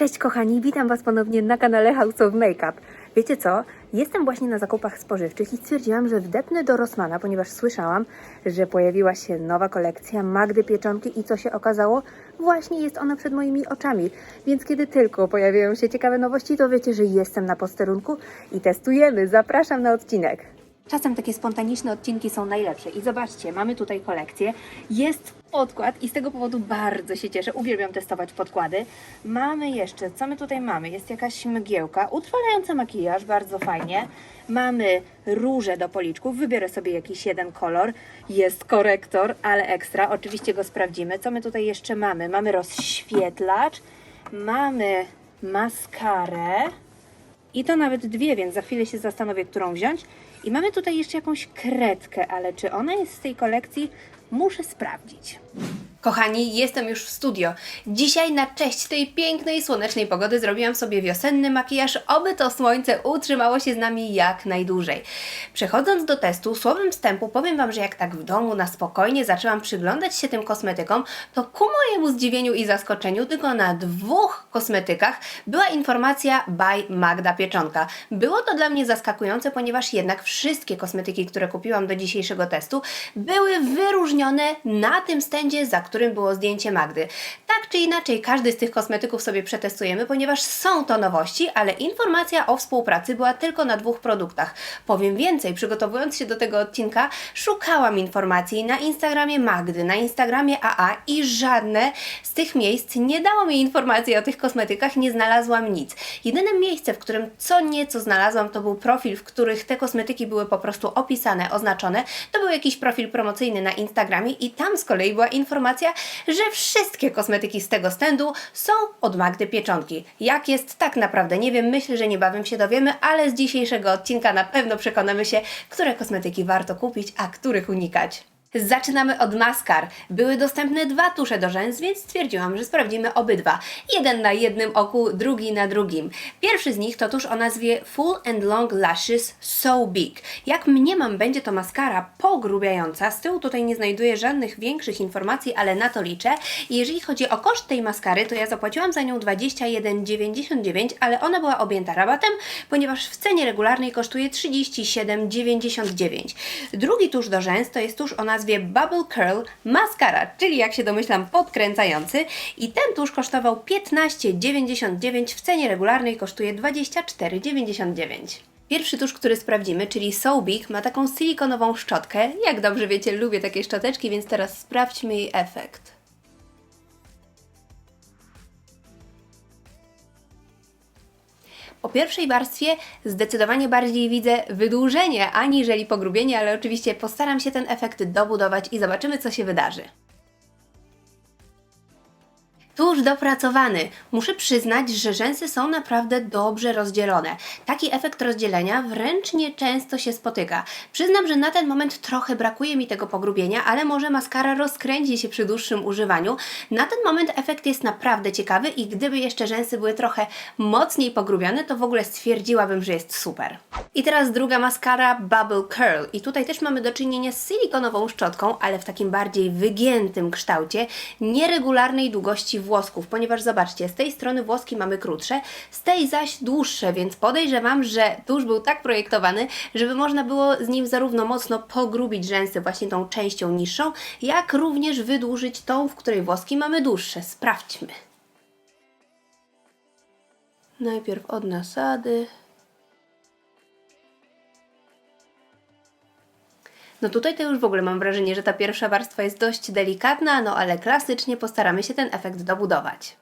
Cześć kochani, witam Was ponownie na kanale House of Makeup. Wiecie co? Jestem właśnie na zakupach spożywczych i stwierdziłam, że wdepnę do Rossmana, ponieważ słyszałam, że pojawiła się nowa kolekcja Magdy Pieczonki i co się okazało? Właśnie jest ona przed moimi oczami. Więc kiedy tylko pojawiają się ciekawe nowości, to wiecie, że jestem na posterunku i testujemy. Zapraszam na odcinek. Czasem takie spontaniczne odcinki są najlepsze. I zobaczcie, mamy tutaj kolekcję. Jest podkład i z tego powodu bardzo się cieszę. Uwielbiam testować podkłady. Mamy jeszcze, co my tutaj mamy? Jest jakaś mgiełka, utrwalająca makijaż, bardzo fajnie. Mamy róże do policzków. Wybiorę sobie jakiś jeden kolor. Jest korektor, ale ekstra. Oczywiście go sprawdzimy. Co my tutaj jeszcze mamy? Mamy rozświetlacz, mamy maskarę. I to nawet dwie, więc za chwilę się zastanowię, którą wziąć. I mamy tutaj jeszcze jakąś kredkę, ale czy ona jest z tej kolekcji? Muszę sprawdzić. Kochani, jestem już w studio. Dzisiaj na cześć tej pięknej, słonecznej pogody zrobiłam sobie wiosenny makijaż, oby to słońce utrzymało się z nami jak najdłużej. Przechodząc do testu, słowem wstępu powiem Wam, że jak tak w domu na spokojnie zaczęłam przyglądać się tym kosmetykom, to ku mojemu zdziwieniu i zaskoczeniu tylko na dwóch kosmetykach była informacja by Magda Pieczonka. Było to dla mnie zaskakujące, ponieważ jednak wszystkie kosmetyki, które kupiłam do dzisiejszego testu, były wyróżnione na tym stędzie, za którym było zdjęcie Magdy. Tak czy inaczej, każdy z tych kosmetyków sobie przetestujemy, ponieważ są to nowości, ale informacja o współpracy była tylko na dwóch produktach. Powiem więcej, przygotowując się do tego odcinka, szukałam informacji na Instagramie Magdy, na Instagramie AA i żadne z tych miejsc nie dało mi informacji o tych kosmetykach, nie znalazłam nic. Jedyne miejsce, w którym co nieco znalazłam, to był profil, w których te kosmetyki były po prostu opisane, oznaczone. To był jakiś profil promocyjny na Instagramie i tam z kolei była informacja, że wszystkie kosmetyki z tego stędu są od Magdy Pieczonki. Jak jest tak naprawdę nie wiem, myślę, że niebawem się dowiemy, ale z dzisiejszego odcinka na pewno przekonamy się, które kosmetyki warto kupić, a których unikać. Zaczynamy od maskar. Były dostępne dwa tusze do rzęs, więc stwierdziłam, że sprawdzimy obydwa. Jeden na jednym oku, drugi na drugim. Pierwszy z nich to tusz o nazwie Full and Long Lashes So Big. Jak mniemam, będzie to maskara pogrubiająca. Z tyłu tutaj nie znajduję żadnych większych informacji, ale na to liczę. Jeżeli chodzi o koszt tej maskary, to ja zapłaciłam za nią 21,99, ale ona była objęta rabatem, ponieważ w cenie regularnej kosztuje 37,99. Drugi tusz do rzęs to jest tusz o nazwie Bubble Curl Mascara, czyli jak się domyślam podkręcający i ten tusz kosztował 15,99, w cenie regularnej kosztuje 24,99. Pierwszy tusz, który sprawdzimy, czyli So Big, ma taką silikonową szczotkę. Jak dobrze wiecie, lubię takie szczoteczki, więc teraz sprawdźmy jej efekt. Po pierwszej warstwie zdecydowanie bardziej widzę wydłużenie aniżeli pogrubienie, ale oczywiście postaram się ten efekt dobudować i zobaczymy, co się wydarzy. Tuż dopracowany. Muszę przyznać, że rzęsy są naprawdę dobrze rozdzielone. Taki efekt rozdzielenia wręcz nieczęsto się spotyka. Przyznam, że na ten moment trochę brakuje mi tego pogrubienia, ale może maskara rozkręci się przy dłuższym używaniu. Na ten moment efekt jest naprawdę ciekawy i gdyby jeszcze rzęsy były trochę mocniej pogrubione, to w ogóle stwierdziłabym, że jest super. I teraz druga maskara Bubble Curl. I tutaj też mamy do czynienia z silikonową szczotką, ale w takim bardziej wygiętym kształcie, nieregularnej długości włosków, ponieważ zobaczcie, z tej strony włoski mamy krótsze, z tej zaś dłuższe, więc podejrzewam, że tuż był tak projektowany, żeby można było z nim zarówno mocno pogrubić rzęsy właśnie tą częścią niższą, jak również wydłużyć tą, w której włoski mamy dłuższe. Sprawdźmy. Najpierw od nasady. No tutaj to już w ogóle mam wrażenie, że ta pierwsza warstwa jest dość delikatna, no ale klasycznie postaramy się ten efekt dobudować.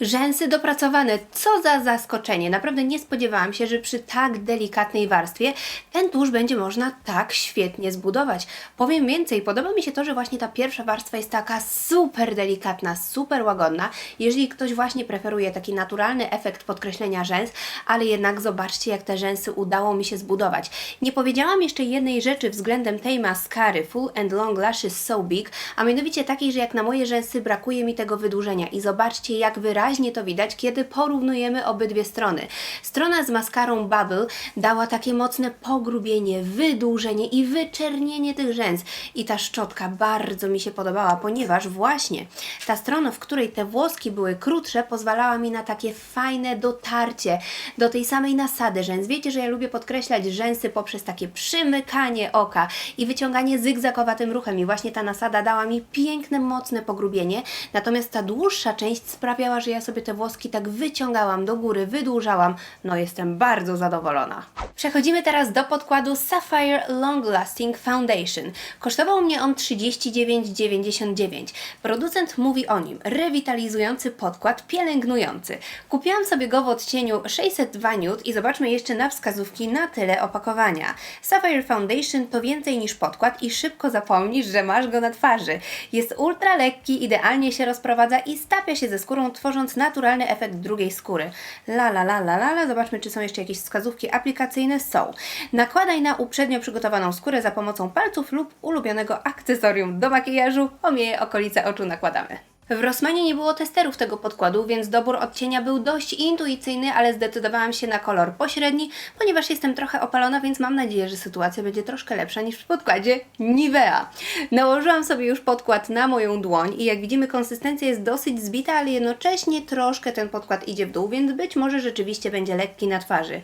Rzęsy dopracowane. Co za zaskoczenie. Naprawdę nie spodziewałam się, że przy tak delikatnej warstwie ten tusz będzie można tak świetnie zbudować. Powiem więcej, podoba mi się to, że właśnie ta pierwsza warstwa jest taka super delikatna, super łagodna. Jeżeli ktoś właśnie preferuje taki naturalny efekt podkreślenia rzęs, ale jednak zobaczcie, jak te rzęsy udało mi się zbudować. Nie powiedziałam jeszcze jednej rzeczy względem tej maskary Full and Long Lashes So Big, a mianowicie takiej, że jak na moje rzęsy brakuje mi tego wydłużenia i zobaczcie, jak wyraźnie wyraźnie to widać, kiedy porównujemy obydwie strony. Strona z maskarą Bubble dała takie mocne pogrubienie, wydłużenie i wyczernienie tych rzęs. I ta szczotka bardzo mi się podobała, ponieważ właśnie ta strona, w której te włoski były krótsze, pozwalała mi na takie fajne dotarcie do tej samej nasady rzęs. Wiecie, że ja lubię podkreślać rzęsy poprzez takie przymykanie oka i wyciąganie zygzakowatym ruchem. I właśnie ta nasada dała mi piękne, mocne pogrubienie. Natomiast ta dłuższa część sprawiała, że ja sobie te włoski tak wyciągałam do góry, wydłużałam. No jestem bardzo zadowolona. Przechodzimy teraz do podkładu Sapphire Long Lasting Foundation. Kosztował mnie on 39,99. Producent mówi o nim rewitalizujący podkład pielęgnujący. Kupiłam sobie go w odcieniu 602 nude i zobaczmy jeszcze na wskazówki na tyle opakowania. Sapphire Foundation to więcej niż podkład i szybko zapomnisz, że masz go na twarzy. Jest ultra lekki, idealnie się rozprowadza i stapia się ze skórą, tworząc naturalny efekt drugiej skóry. La la la la la, la. zobaczmy czy są jeszcze jakieś wskazówki aplikacyjne. Są. Nakładaj na uprzednio przygotowaną skórę za pomocą palców lub ulubionego akcesorium do makijażu. Omieje okolice oczu nakładamy. W Rossmanie nie było testerów tego podkładu, więc dobór odcienia był dość intuicyjny, ale zdecydowałam się na kolor pośredni, ponieważ jestem trochę opalona, więc mam nadzieję, że sytuacja będzie troszkę lepsza niż w podkładzie Nivea. Nałożyłam sobie już podkład na moją dłoń i jak widzimy konsystencja jest dosyć zbita, ale jednocześnie troszkę ten podkład idzie w dół, więc być może rzeczywiście będzie lekki na twarzy.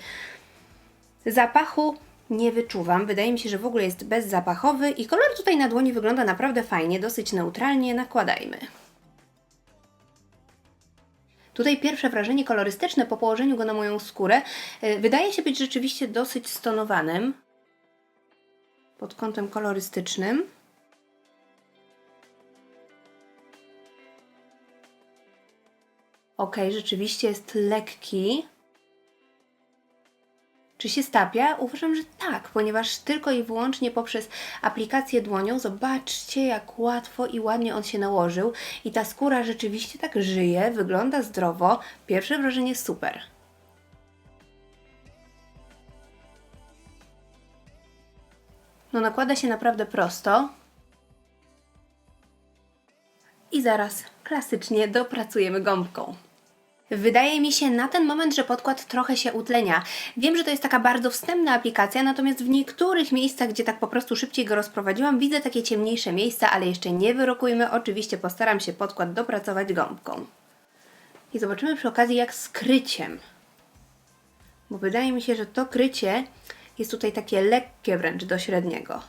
Zapachu nie wyczuwam. Wydaje mi się, że w ogóle jest bezzapachowy i kolor tutaj na dłoni wygląda naprawdę fajnie, dosyć neutralnie. Nakładajmy. Tutaj pierwsze wrażenie kolorystyczne po położeniu go na moją skórę y, wydaje się być rzeczywiście dosyć stonowanym pod kątem kolorystycznym. Ok, rzeczywiście jest lekki. Czy się stapia? Uważam, że tak, ponieważ tylko i wyłącznie poprzez aplikację dłonią, zobaczcie jak łatwo i ładnie on się nałożył i ta skóra rzeczywiście tak żyje, wygląda zdrowo. Pierwsze wrażenie super. No nakłada się naprawdę prosto. I zaraz klasycznie dopracujemy gąbką. Wydaje mi się na ten moment, że podkład trochę się utlenia. Wiem, że to jest taka bardzo wstępna aplikacja, natomiast w niektórych miejscach, gdzie tak po prostu szybciej go rozprowadziłam, widzę takie ciemniejsze miejsca, ale jeszcze nie wyrokujmy. Oczywiście postaram się podkład dopracować gąbką. I zobaczymy przy okazji jak z kryciem. Bo wydaje mi się, że to krycie jest tutaj takie lekkie wręcz do średniego.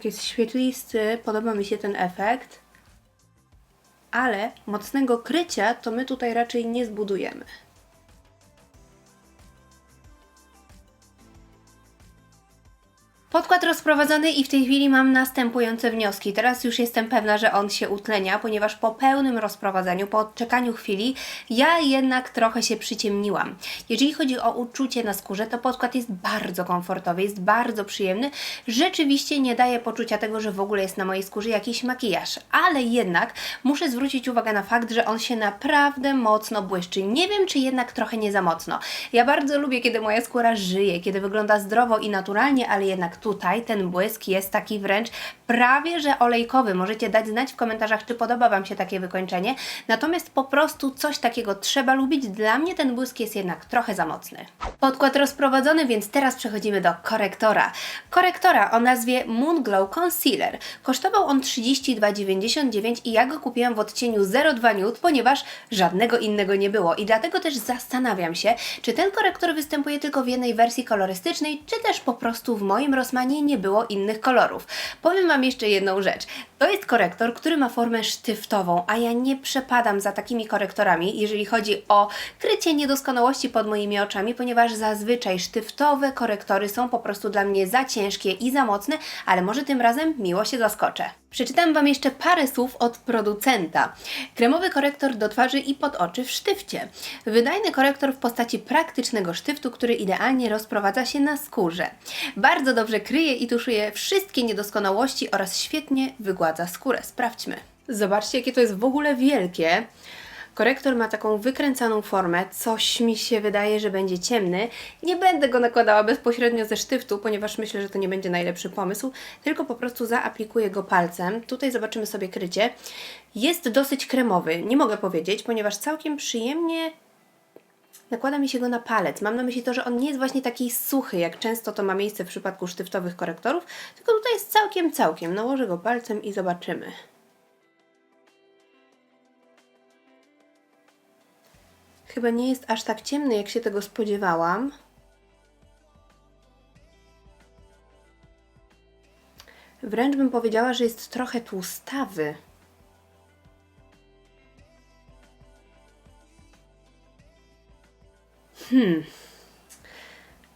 Tak, jest świetlisty, podoba mi się ten efekt, ale mocnego krycia to my tutaj raczej nie zbudujemy. Podkład rozprowadzony i w tej chwili mam następujące wnioski. Teraz już jestem pewna, że on się utlenia, ponieważ po pełnym rozprowadzeniu, po odczekaniu chwili, ja jednak trochę się przyciemniłam. Jeżeli chodzi o uczucie na skórze, to podkład jest bardzo komfortowy, jest bardzo przyjemny. Rzeczywiście nie daje poczucia tego, że w ogóle jest na mojej skórze jakiś makijaż, ale jednak muszę zwrócić uwagę na fakt, że on się naprawdę mocno błyszczy. Nie wiem, czy jednak trochę nie za mocno. Ja bardzo lubię, kiedy moja skóra żyje, kiedy wygląda zdrowo i naturalnie, ale jednak tutaj ten błysk jest taki wręcz prawie że olejkowy. Możecie dać znać w komentarzach, czy podoba Wam się takie wykończenie. Natomiast po prostu coś takiego trzeba lubić. Dla mnie ten błysk jest jednak trochę za mocny. Podkład rozprowadzony, więc teraz przechodzimy do korektora. Korektora o nazwie Moon Glow Concealer. Kosztował on 32,99 i ja go kupiłam w odcieniu 02 Nude, ponieważ żadnego innego nie było. I dlatego też zastanawiam się, czy ten korektor występuje tylko w jednej wersji kolorystycznej, czy też po prostu w moim Rossmanie nie było innych kolorów. Powiem Wam jeszcze jedną rzecz. To jest korektor, który ma formę sztyftową, a ja nie przepadam za takimi korektorami, jeżeli chodzi o krycie niedoskonałości pod moimi oczami, ponieważ zazwyczaj sztywtowe korektory są po prostu dla mnie za ciężkie i za mocne, ale może tym razem miło się zaskoczę. Przeczytam Wam jeszcze parę słów od producenta. Kremowy korektor do twarzy i pod oczy w sztywcie. Wydajny korektor w postaci praktycznego sztywtu, który idealnie rozprowadza się na skórze. Bardzo dobrze kryje i tuszuje wszystkie niedoskonałości oraz świetnie wygładza skórę. Sprawdźmy. Zobaczcie, jakie to jest w ogóle wielkie. Korektor ma taką wykręcaną formę, coś mi się wydaje, że będzie ciemny. Nie będę go nakładała bezpośrednio ze sztyftu, ponieważ myślę, że to nie będzie najlepszy pomysł, tylko po prostu zaaplikuję go palcem. Tutaj zobaczymy sobie krycie. Jest dosyć kremowy, nie mogę powiedzieć, ponieważ całkiem przyjemnie nakłada mi się go na palec. Mam na myśli to, że on nie jest właśnie taki suchy, jak często to ma miejsce w przypadku sztywtowych korektorów, tylko tutaj jest całkiem, całkiem. Nałożę go palcem i zobaczymy. Chyba nie jest aż tak ciemny, jak się tego spodziewałam. Wręcz bym powiedziała, że jest trochę tłustawy. Hmm.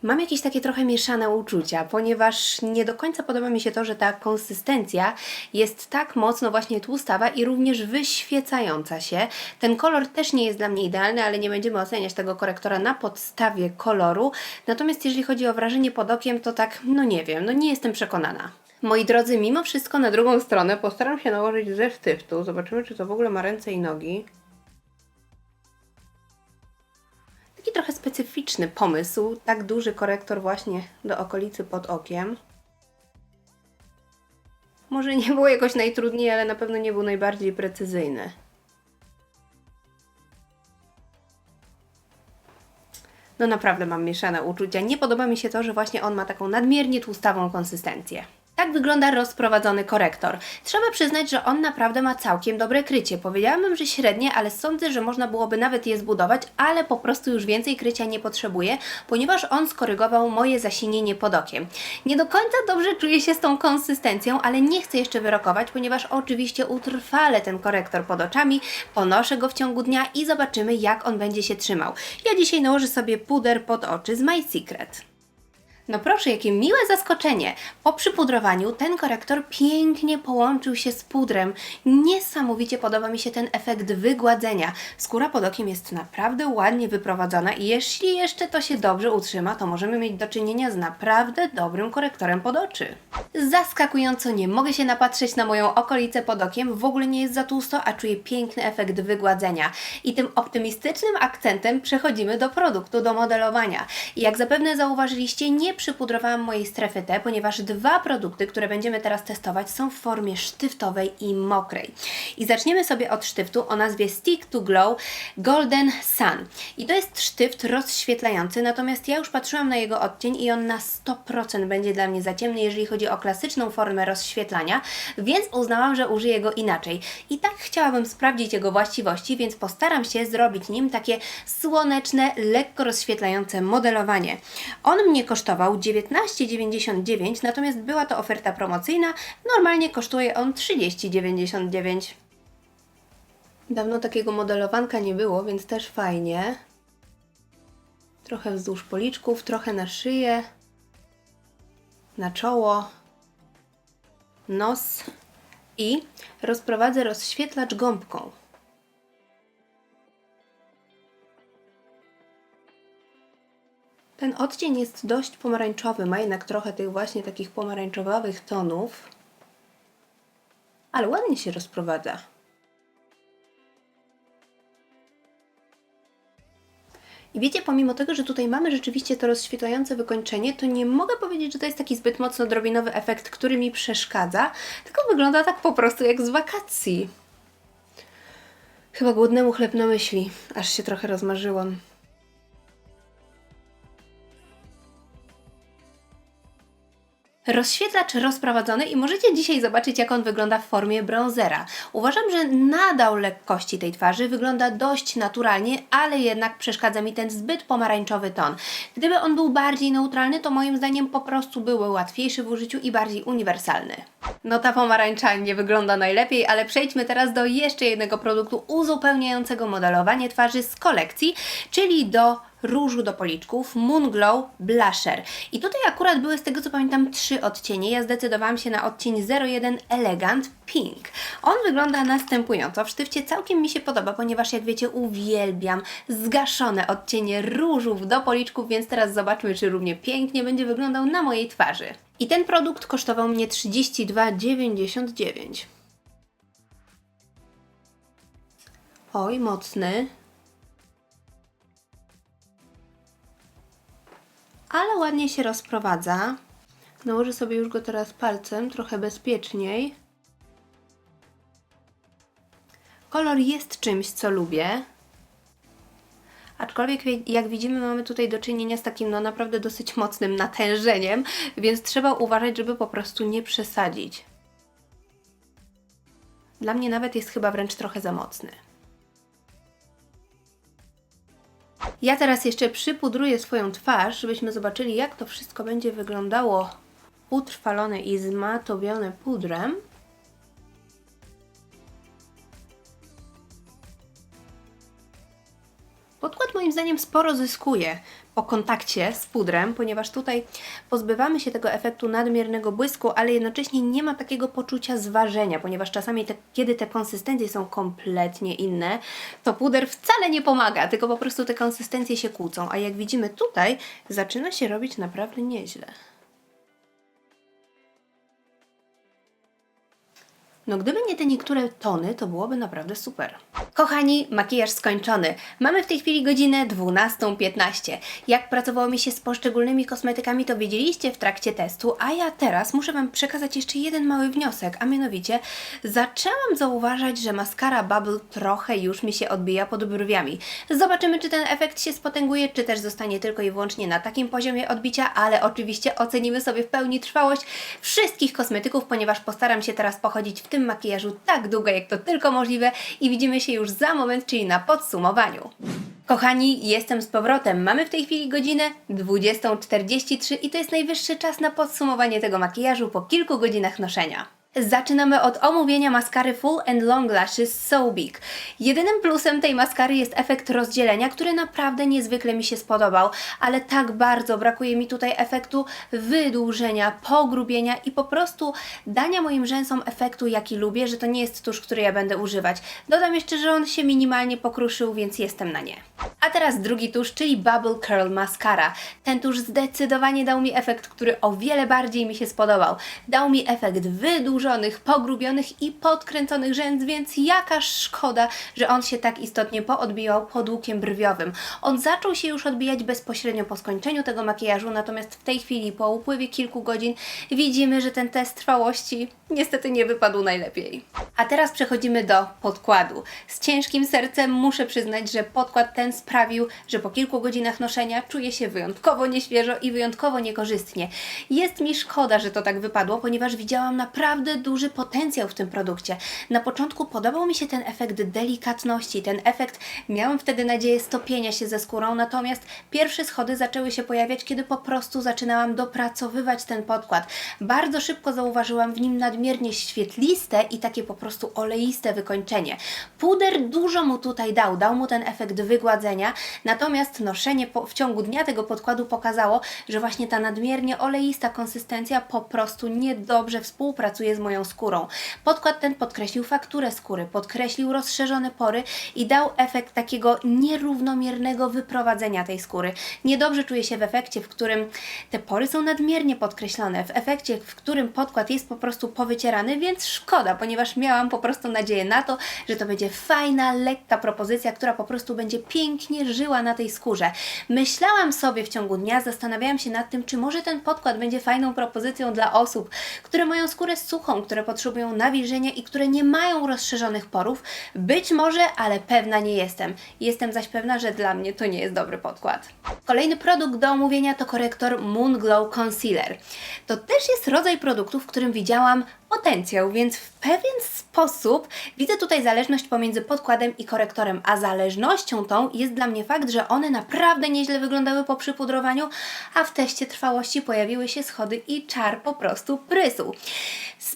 Mam jakieś takie trochę mieszane uczucia, ponieważ nie do końca podoba mi się to, że ta konsystencja jest tak mocno właśnie tłustawa i również wyświecająca się. Ten kolor też nie jest dla mnie idealny, ale nie będziemy oceniać tego korektora na podstawie koloru. Natomiast jeżeli chodzi o wrażenie pod okiem, to tak, no nie wiem, no nie jestem przekonana. Moi drodzy, mimo wszystko na drugą stronę postaram się nałożyć ze sztyftu. Zobaczymy, czy to w ogóle ma ręce i nogi. Taki trochę specyficzny pomysł, tak duży korektor właśnie do okolicy pod okiem. Może nie było jakoś najtrudniej, ale na pewno nie był najbardziej precyzyjny. No naprawdę mam mieszane uczucia. Nie podoba mi się to, że właśnie on ma taką nadmiernie tłustawą konsystencję. Tak wygląda rozprowadzony korektor. Trzeba przyznać, że on naprawdę ma całkiem dobre krycie. Powiedziałabym, że średnie, ale sądzę, że można byłoby nawet je zbudować, ale po prostu już więcej krycia nie potrzebuję, ponieważ on skorygował moje zasinienie pod okiem. Nie do końca dobrze czuję się z tą konsystencją, ale nie chcę jeszcze wyrokować, ponieważ oczywiście utrwalę ten korektor pod oczami, ponoszę go w ciągu dnia i zobaczymy, jak on będzie się trzymał. Ja dzisiaj nałożę sobie puder pod oczy z My Secret. No proszę, jakie miłe zaskoczenie! Po przypudrowaniu ten korektor pięknie połączył się z pudrem. Niesamowicie podoba mi się ten efekt wygładzenia. Skóra pod okiem jest naprawdę ładnie wyprowadzona i jeśli jeszcze to się dobrze utrzyma, to możemy mieć do czynienia z naprawdę dobrym korektorem pod oczy. Zaskakująco nie mogę się napatrzeć na moją okolicę pod okiem, w ogóle nie jest za tłusto, a czuję piękny efekt wygładzenia. I tym optymistycznym akcentem przechodzimy do produktu do modelowania. I jak zapewne zauważyliście, nie przypudrowałam mojej strefy T, ponieważ dwa produkty, które będziemy teraz testować są w formie sztywtowej i mokrej. I zaczniemy sobie od sztyftu o nazwie Stick to Glow Golden Sun. I to jest sztyft rozświetlający, natomiast ja już patrzyłam na jego odcień i on na 100% będzie dla mnie za ciemny, jeżeli chodzi o klasyczną formę rozświetlania, więc uznałam, że użyję go inaczej. I tak chciałabym sprawdzić jego właściwości, więc postaram się zrobić nim takie słoneczne, lekko rozświetlające modelowanie. On mnie kosztował 19,99, natomiast była to oferta promocyjna. Normalnie kosztuje on 30,99. Dawno takiego modelowanka nie było, więc też fajnie. Trochę wzdłuż policzków, trochę na szyję, na czoło, nos i rozprowadzę rozświetlacz gąbką. Ten odcień jest dość pomarańczowy, ma jednak trochę tych właśnie takich pomarańczowych tonów, ale ładnie się rozprowadza. I wiecie, pomimo tego, że tutaj mamy rzeczywiście to rozświetlające wykończenie, to nie mogę powiedzieć, że to jest taki zbyt mocno drobinowy efekt, który mi przeszkadza, tylko wygląda tak po prostu jak z wakacji. Chyba głodnemu chleb na myśli, aż się trochę rozmarzyłam. Rozświetlacz rozprowadzony i możecie dzisiaj zobaczyć, jak on wygląda w formie bronzera. Uważam, że nadał lekkości tej twarzy, wygląda dość naturalnie, ale jednak przeszkadza mi ten zbyt pomarańczowy ton. Gdyby on był bardziej neutralny, to moim zdaniem po prostu byłby łatwiejszy w użyciu i bardziej uniwersalny. No ta pomarańcza nie wygląda najlepiej, ale przejdźmy teraz do jeszcze jednego produktu uzupełniającego modelowanie twarzy z kolekcji, czyli do różu do policzków Moon Glow Blusher. I tutaj akurat były z tego co pamiętam trzy odcienie. Ja zdecydowałam się na odcień 01 Elegant Pink. On wygląda następująco. W sztywcie całkiem mi się podoba, ponieważ jak wiecie uwielbiam zgaszone odcienie różów do policzków, więc teraz zobaczmy, czy równie pięknie będzie wyglądał na mojej twarzy. I ten produkt kosztował mnie 32,99. Oj, mocny. Ale ładnie się rozprowadza. Nałożę sobie już go teraz palcem, trochę bezpieczniej. Kolor jest czymś, co lubię. Aczkolwiek wie- jak widzimy mamy tutaj do czynienia z takim no naprawdę dosyć mocnym natężeniem, więc trzeba uważać, żeby po prostu nie przesadzić. Dla mnie nawet jest chyba wręcz trochę za mocny. Ja teraz jeszcze przypudruję swoją twarz, żebyśmy zobaczyli jak to wszystko będzie wyglądało utrwalone i zmatowione pudrem. Zdaniem sporo zyskuje po kontakcie z pudrem, ponieważ tutaj pozbywamy się tego efektu nadmiernego błysku, ale jednocześnie nie ma takiego poczucia zważenia, ponieważ czasami, te, kiedy te konsystencje są kompletnie inne, to puder wcale nie pomaga, tylko po prostu te konsystencje się kłócą, a jak widzimy tutaj, zaczyna się robić naprawdę nieźle. No gdyby nie te niektóre tony, to byłoby naprawdę super. Kochani, makijaż skończony. Mamy w tej chwili godzinę 12.15. Jak pracowało mi się z poszczególnymi kosmetykami, to wiedzieliście w trakcie testu, a ja teraz muszę Wam przekazać jeszcze jeden mały wniosek, a mianowicie zaczęłam zauważać, że maskara Bubble trochę już mi się odbija pod brwiami. Zobaczymy, czy ten efekt się spotęguje, czy też zostanie tylko i wyłącznie na takim poziomie odbicia, ale oczywiście ocenimy sobie w pełni trwałość wszystkich kosmetyków, ponieważ postaram się teraz pochodzić w tym makijażu tak długo, jak to tylko możliwe i widzimy się już za moment, czyli na podsumowaniu. Kochani, jestem z powrotem. Mamy w tej chwili godzinę 20.43 i to jest najwyższy czas na podsumowanie tego makijażu po kilku godzinach noszenia. Zaczynamy od omówienia maskary Full and Long Lashes So Big. Jedynym plusem tej maskary jest efekt rozdzielenia, który naprawdę niezwykle mi się spodobał, ale tak bardzo brakuje mi tutaj efektu wydłużenia, pogrubienia i po prostu dania moim rzęsom efektu, jaki lubię, że to nie jest tusz, który ja będę używać. Dodam jeszcze, że on się minimalnie pokruszył, więc jestem na nie. A teraz drugi tusz, czyli Bubble Curl Mascara. Ten tusz zdecydowanie dał mi efekt, który o wiele bardziej mi się spodobał. Dał mi efekt pogrubionych i podkręconych rzęs, więc jaka szkoda, że on się tak istotnie poodbijał pod łukiem brwiowym. On zaczął się już odbijać bezpośrednio po skończeniu tego makijażu, natomiast w tej chwili, po upływie kilku godzin, widzimy, że ten test trwałości niestety nie wypadł najlepiej. A teraz przechodzimy do podkładu. Z ciężkim sercem muszę przyznać, że podkład ten sprawił, że po kilku godzinach noszenia czuję się wyjątkowo nieświeżo i wyjątkowo niekorzystnie. Jest mi szkoda, że to tak wypadło, ponieważ widziałam naprawdę duży potencjał w tym produkcie. Na początku podobał mi się ten efekt delikatności, ten efekt, miałam wtedy nadzieję stopienia się ze skórą, natomiast pierwsze schody zaczęły się pojawiać, kiedy po prostu zaczynałam dopracowywać ten podkład. Bardzo szybko zauważyłam w nim nadmiernie świetliste i takie po prostu oleiste wykończenie. Puder dużo mu tutaj dał, dał mu ten efekt wygładzenia, natomiast noszenie po, w ciągu dnia tego podkładu pokazało, że właśnie ta nadmiernie oleista konsystencja po prostu niedobrze współpracuje z moją skórą. Podkład ten podkreślił fakturę skóry, podkreślił rozszerzone pory i dał efekt takiego nierównomiernego wyprowadzenia tej skóry. Niedobrze czuję się w efekcie, w którym te pory są nadmiernie podkreślone, w efekcie, w którym podkład jest po prostu powycierany, więc szkoda, ponieważ miałam po prostu nadzieję na to, że to będzie fajna, lekka propozycja, która po prostu będzie pięknie żyła na tej skórze. Myślałam sobie w ciągu dnia, zastanawiałam się nad tym, czy może ten podkład będzie fajną propozycją dla osób, które mają skórę suchą, które potrzebują nawilżenia i które nie mają rozszerzonych porów. Być może, ale pewna nie jestem. Jestem zaś pewna, że dla mnie to nie jest dobry podkład. Kolejny produkt do omówienia to korektor Moon Glow Concealer. To też jest rodzaj produktu, w którym widziałam potencjał, więc w pewien sposób widzę tutaj zależność pomiędzy podkładem i korektorem, a zależnością tą jest dla mnie fakt, że one naprawdę nieźle wyglądały po przypudrowaniu, a w teście trwałości pojawiły się schody i czar po prostu prysł.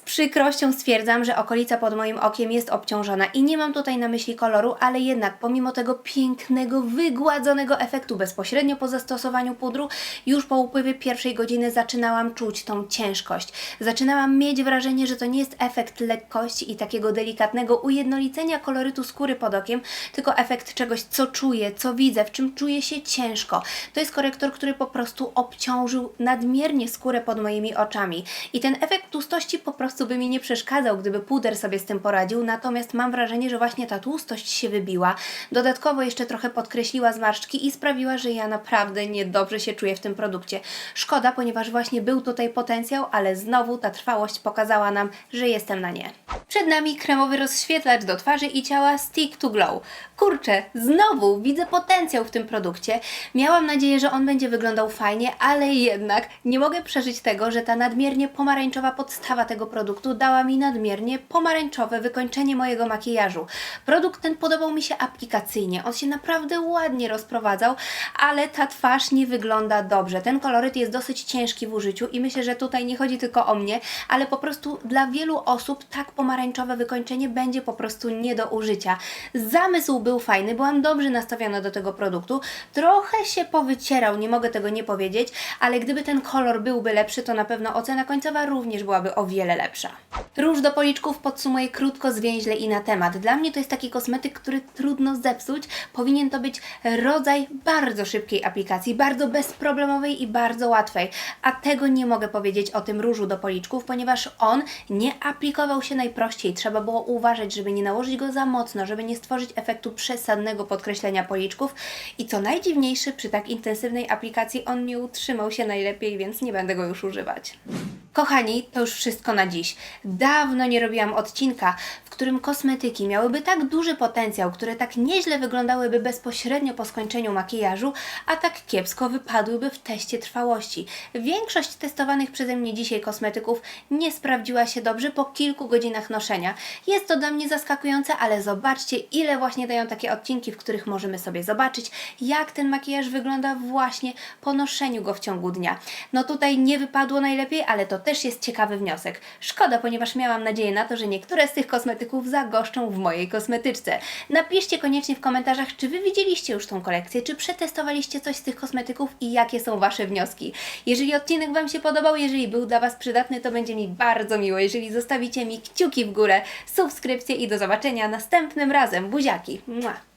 Przykrością stwierdzam, że okolica pod moim okiem jest obciążona i nie mam tutaj na myśli koloru, ale jednak pomimo tego pięknego, wygładzonego efektu bezpośrednio po zastosowaniu pudru, już po upływie pierwszej godziny zaczynałam czuć tą ciężkość. Zaczynałam mieć wrażenie, że to nie jest efekt lekkości i takiego delikatnego ujednolicenia kolorytu skóry pod okiem, tylko efekt czegoś, co czuję, co widzę, w czym czuję się ciężko. To jest korektor, który po prostu obciążył nadmiernie skórę pod moimi oczami i ten efekt tłustości po prostu prostu by mi nie przeszkadzał, gdyby puder sobie z tym poradził, natomiast mam wrażenie, że właśnie ta tłustość się wybiła. Dodatkowo jeszcze trochę podkreśliła zmarszczki i sprawiła, że ja naprawdę niedobrze się czuję w tym produkcie. Szkoda, ponieważ właśnie był tutaj potencjał, ale znowu ta trwałość pokazała nam, że jestem na nie. Przed nami kremowy rozświetlacz do twarzy i ciała Stick to Glow. Kurczę, znowu widzę potencjał w tym produkcie. Miałam nadzieję, że on będzie wyglądał fajnie, ale jednak nie mogę przeżyć tego, że ta nadmiernie pomarańczowa podstawa tego produktu dała mi nadmiernie pomarańczowe wykończenie mojego makijażu. Produkt ten podobał mi się aplikacyjnie, on się naprawdę ładnie rozprowadzał, ale ta twarz nie wygląda dobrze. Ten koloryt jest dosyć ciężki w użyciu i myślę, że tutaj nie chodzi tylko o mnie, ale po prostu dla wielu osób tak pomarańczowe wykończenie będzie po prostu nie do użycia. Zamysł był fajny, byłam dobrze nastawiona do tego produktu. Trochę się powycierał, nie mogę tego nie powiedzieć, ale gdyby ten kolor byłby lepszy, to na pewno ocena końcowa również byłaby o wiele lepsza. Róż do policzków podsumuję krótko, zwięźle i na temat. Dla mnie to jest taki kosmetyk, który trudno zepsuć. Powinien to być rodzaj bardzo szybkiej aplikacji, bardzo bezproblemowej i bardzo łatwej. A tego nie mogę powiedzieć o tym różu do policzków, ponieważ on nie aplikował się najprościej. Trzeba było uważać, żeby nie nałożyć go za mocno, żeby nie stworzyć efektu przesadnego podkreślenia policzków. I co najdziwniejsze, przy tak intensywnej aplikacji on nie utrzymał się najlepiej, więc nie będę go już używać. Kochani, to już wszystko na dziś. Dawno nie robiłam odcinka, w którym kosmetyki miałyby tak duży potencjał, które tak nieźle wyglądałyby bezpośrednio po skończeniu makijażu, a tak kiepsko wypadłyby w teście trwałości. Większość testowanych przeze mnie dzisiaj kosmetyków nie sprawdziła się dobrze po kilku godzinach noszenia. Jest to dla mnie zaskakujące, ale zobaczcie, ile właśnie dają takie odcinki, w których możemy sobie zobaczyć, jak ten makijaż wygląda właśnie po noszeniu go w ciągu dnia. No tutaj nie wypadło najlepiej, ale to też jest ciekawy wniosek. Szkoda, ponieważ miałam nadzieję na to, że niektóre z tych kosmetyków zagoszczą w mojej kosmetyczce. Napiszcie koniecznie w komentarzach, czy Wy widzieliście już tą kolekcję, czy przetestowaliście coś z tych kosmetyków i jakie są Wasze wnioski. Jeżeli odcinek Wam się podobał, jeżeli był dla Was przydatny, to będzie mi bardzo miło, jeżeli zostawicie mi kciuki w górę, subskrypcję i do zobaczenia następnym razem. Buziaki! Mua.